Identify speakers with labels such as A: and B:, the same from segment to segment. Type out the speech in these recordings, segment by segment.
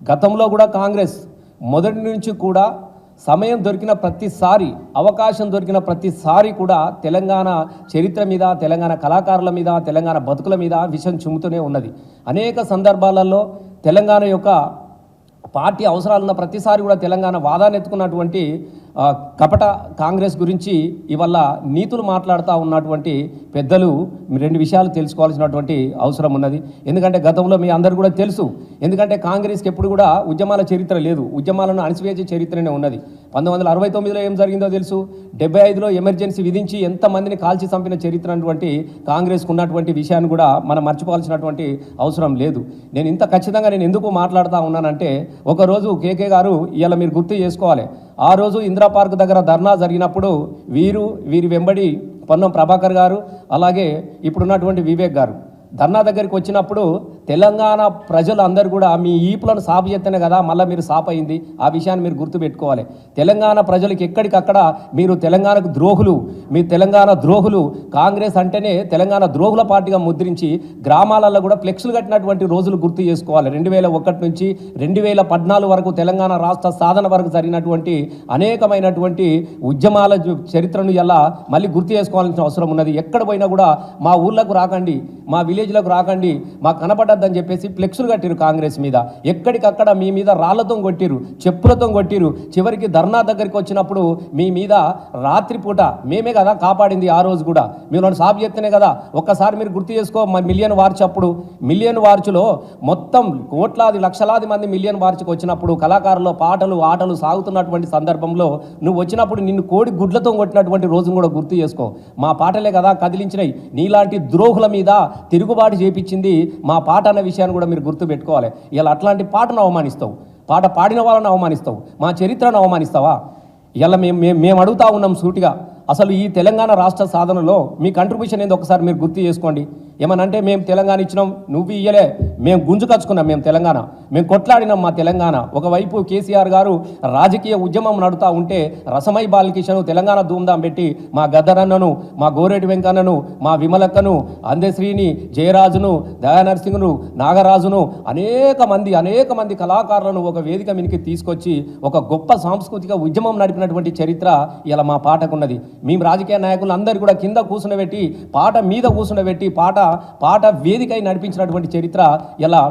A: గతంలో కూడా కాంగ్రెస్ మొదటి నుంచి కూడా సమయం దొరికిన ప్రతిసారి అవకాశం దొరికిన ప్రతిసారి కూడా తెలంగాణ చరిత్ర మీద తెలంగాణ కళాకారుల మీద తెలంగాణ బతుకుల మీద విషం చుముతూనే ఉన్నది. అనేక సందర్భాలలో తెలంగాణ యొక్క పార్టీ అవసరాలున్న ప్రతిసారి కూడా తెలంగాణ వాదాన్ని ఎత్తుకున్నటువంటి కపట కాంగ్రెస్ గురించి ఇవల్ల నీతులు మాట్లాడుతూ ఉన్నటువంటి పెద్దలు రెండు విషయాలు తెలుసుకోవాల్సినటువంటి అవసరం ఉన్నది. ఎందుకంటే గతంలో మీ అందరు కూడా తెలుసు. ఎందుకంటే కాంగ్రెస్కి ఎప్పుడు కూడా ఉద్యమాల చరిత్ర లేదు. ఉద్యమాలను అణిసివేసే చరిత్రనే ఉన్నది. పంతొమ్మిది వందల అరవై తొమ్మిదిలో ఏం జరిగిందో తెలుసు? డెబ్బై ఐదులో ఎమర్జెన్సీ విధించి ఎంతమందిని కాల్చి చంపిన చరిత్ర అటువంటి కాంగ్రెస్కు ఉన్నటువంటి విషయాన్ని కూడా మనం మర్చిపోవాల్సినటువంటి అవసరం లేదు. నేను ఇంత ఖచ్చితంగా నేను ఎందుకు మాట్లాడుతూ ఉన్నానంటే ఒకరోజు కేకే గారు ఇవాళ మీరు గుర్తు చేసుకోవాలి. ఆ రోజు ఇందిరా పార్క్ దగ్గర ధర్నా జరిగినప్పుడు వీరు వీరి వెంబడి పొన్నం ప్రభాకర్ గారు అలాగే ఇప్పుడున్నటువంటి వివేక్ గారు. ధర్నా దగ్గరికి వచ్చినప్పుడు తెలంగాణ ప్రజలు అందరు కూడా మీ ఈపులను సాపు చేస్తేనే కదా మళ్ళీ మీరు సాప్ అయింది. ఆ విషయాన్ని మీరు గుర్తుపెట్టుకోవాలి. తెలంగాణ ప్రజలకు ఎక్కడికక్కడ మీరు తెలంగాణకు ద్రోహులు మీ తెలంగాణ ద్రోహులు కాంగ్రెస్ అంటేనే తెలంగాణ ద్రోహుల పార్టీగా ముద్రించి గ్రామాలలో కూడా ఫ్లెక్స్లు కట్టినటువంటి రోజులు గుర్తు చేసుకోవాలి. రెండు వేల ఒకటి నుంచి రెండు వేల పద్నాలుగు వరకు తెలంగాణ రాష్ట్ర సాధన వరకు జరిగినటువంటి అనేకమైనటువంటి ఉద్యమాల చరిత్రను ఎలా మళ్ళీ గుర్తు చేసుకోవాల్సిన అవసరం ఉన్నది. ఎక్కడ పోయినా కూడా మా ఊళ్ళకు రాకండి. మా విలేజ్లకు రాకండి మాకు కనపడద్దని చెప్పేసి ఫ్లెక్సులు కట్టిరు కాంగ్రెస్ మీద. ఎక్కడికక్కడ మీ మీద రాళ్ళతో కొట్టిరు చెప్పులతో కొట్టిరు చివరికి ధర్నా దగ్గరికి వచ్చినప్పుడు మీ మీద రాత్రిపూట మేమే కదా కాపాడింది ఆ రోజు కూడా. మీరు సాపు చేస్తేనే కదా. ఒక్కసారి మీరు గుర్తు చేసుకో మా మిలియన్ వార్చ్ అప్పుడు. మిలియన్ వార్చులో మొత్తం కోట్లాది లక్షలాది మంది మిలియన్ వార్చ్కి వచ్చినప్పుడు కళాకారులు పాటలు ఆటలు సాగుతున్నటువంటి సందర్భంలో నువ్వు వచ్చినప్పుడు నిన్ను కోడి గుడ్లతో కొట్టినటువంటి రోజును కూడా గుర్తు చేసుకో. మా పాటలే కదా కదిలించినాయి. నీలాంటి ద్రోహుల మీద తిరుగుబాటు చేపించింది మా పాట అన్న విషయాన్ని కూడా మీరు గుర్తు పెట్టుకోవాలి ఇలా అట్లాంటి పాటను అవమానిస్తావు. పాట పాడిన వాళ్ళని అవమానిస్తావు. మా చరిత్రను అవమానిస్తావా? ఇలా మేము మేము మేము అడుగుతా ఉన్నాం సూటిగా. అసలు ఈ తెలంగాణ రాష్ట్ర సాధనలో మీ కంట్రిబ్యూషన్ ఏంది ఒకసారి మీరు గుర్తు చేసుకోండి. ఏమనంటే మేము తెలంగాణ ఇచ్చినాం నువ్వు ఇయ్యలే మేము గుంజుకచ్చుకున్నాం మేము తెలంగాణ. మేము కొట్లాడినాం మా తెలంగాణ. ఒకవైపు కేసీఆర్ గారు రాజకీయ ఉద్యమం నడుతూ ఉంటే రసమై బాలకిషన్ తెలంగాణ ధూమ్ధాం పెట్టి మా గద్దరన్నను మా గోరెడ్డి వెంకన్నను మా విమలక్కను అందశ్రీని జయరాజును దయానరసింహను నాగరాజును అనేక మంది అనేక మంది కళాకారులను ఒక వేదిక మీదకి తీసుకొచ్చి ఒక గొప్ప సాంస్కృతిక ఉద్యమం నడిపినటువంటి చరిత్ర ఇలా మా పాటకున్నది. మేము రాజకీయ నాయకులు అందరూ కూడా కింద కూర్చునబెట్టి పాట మీద కూర్చునబెట్టి పాట పాట వేదికై నడిపించినటువంటి చరిత్ర ఇలా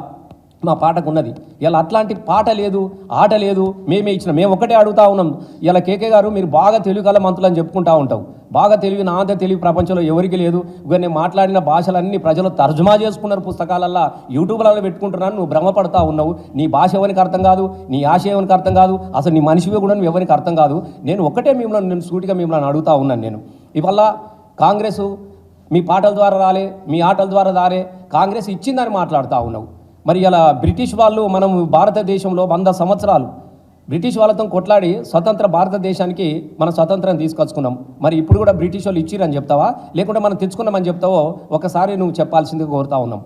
A: మా పాటకు ఉన్నది ఇలా అట్లాంటి పాట లేదు ఆట లేదు మేమే ఇచ్చిన మేము ఒకటే అడుగుతా ఉన్నాం. ఇలా కేకే గారు మీరు బాగా తెలుగు కల మంతులని అని చెప్పుకుంటా ఉంటావు. బాగా తెలివి నా అంత తెలివి ప్రపంచంలో ఎవరికి లేదు. ఇక నేను మాట్లాడిన భాషలన్నీ ప్రజలు తర్జుమా చేసుకున్నారు పుస్తకాలల్లో యూట్యూబ్లలో పెట్టుకుంటున్నాను నువ్వు భ్రమపడతా ఉన్నావు. నీ భాష ఎవరికి అర్థం కాదు నీ ఆశ ఎవరికి అర్థం కాదు అసలు నీ మనిషివి కూడా నువ్వు ఎవరికి అర్థం కాదు. నేను ఒకటే మిమ్మల్ని నేను సూటిగా మిమ్మల్ని అడుగుతా ఉన్నాను నేను. ఇవల్ల కాంగ్రెస్ మీ పాటల ద్వారా రాలే మీ ఆటల ద్వారా రాలే కాంగ్రెస్ ఇచ్చిందని మాట్లాడుతూ ఉన్నావు. మరి ఇలా బ్రిటిష్ వాళ్ళు మనం భారతదేశంలో వంద సంవత్సరాలు బ్రిటిష్ వాళ్ళతో కొట్లాడి స్వతంత్ర భారతదేశానికి మనం స్వతంత్రం తీసుకొచ్చుకున్నాం. మరి ఇప్పుడు కూడా బ్రిటిష్ వాళ్ళు ఇచ్చిరని చెప్తావా? లేకుంటే మనం తెచ్చుకున్నామని చెప్తావో? ఒకసారి నువ్వు చెప్పాల్సిందిగా కోరుతా ఉన్నాం.